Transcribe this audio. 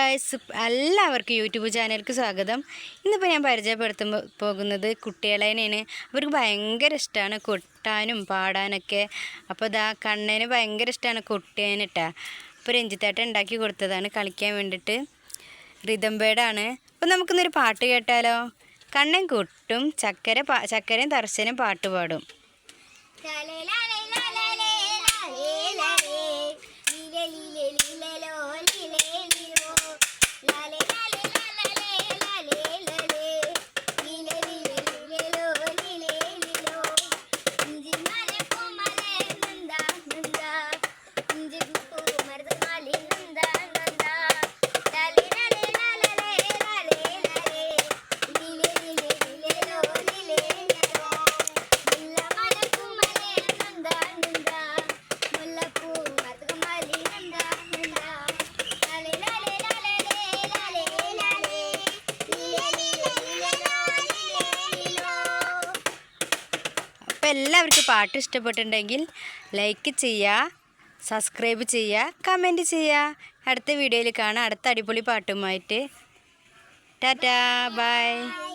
Guys എല്ലാവർക്കും YouTube ചാനലിലേക്ക് സ്വാഗതം. ഇന്നിപ്പോൾ ഞാൻ പരിചയപ്പെടുത്തുമ്പോൾ പോകുന്നത് കുട്ടികളേനെയാണ്. അവർക്ക് ഭയങ്കര ഇഷ്ടമാണ് കൊട്ടാനും പാടാനൊക്കെ. അപ്പോൾ ഇതാ കണ്ണേന് ഭയങ്കര ഇഷ്ടമാണ് കൊട്ടേനിട്ടാ അപ്പോൾ രഞ്ജിത്തായിട്ട് ഉണ്ടാക്കി കൊടുത്തതാണ് കളിക്കാൻ വേണ്ടിയിട്ട് റിതം ബേഡാണ് അപ്പോൾ നമുക്കിന്നൊരു പാട്ട് കേട്ടാലോ? കണ്ണൻ കൊട്ടും ചക്കര ചക്കരയും തർശനും പാട്ട് പാടും. എല്ലാവർക്കും പാട്ട് ഇഷ്ടപ്പെട്ടിട്ടുണ്ടെങ്കിൽ ലൈക്ക് ചെയ്യുക. സബ്സ്ക്രൈബ് ചെയ്യുക കമന്റ് ചെയ്യുക. അടുത്ത വീഡിയോയിൽ കാണാം. അടുത്ത അടിപൊളി പാട്ടുമായിട്ട്. Tata bye.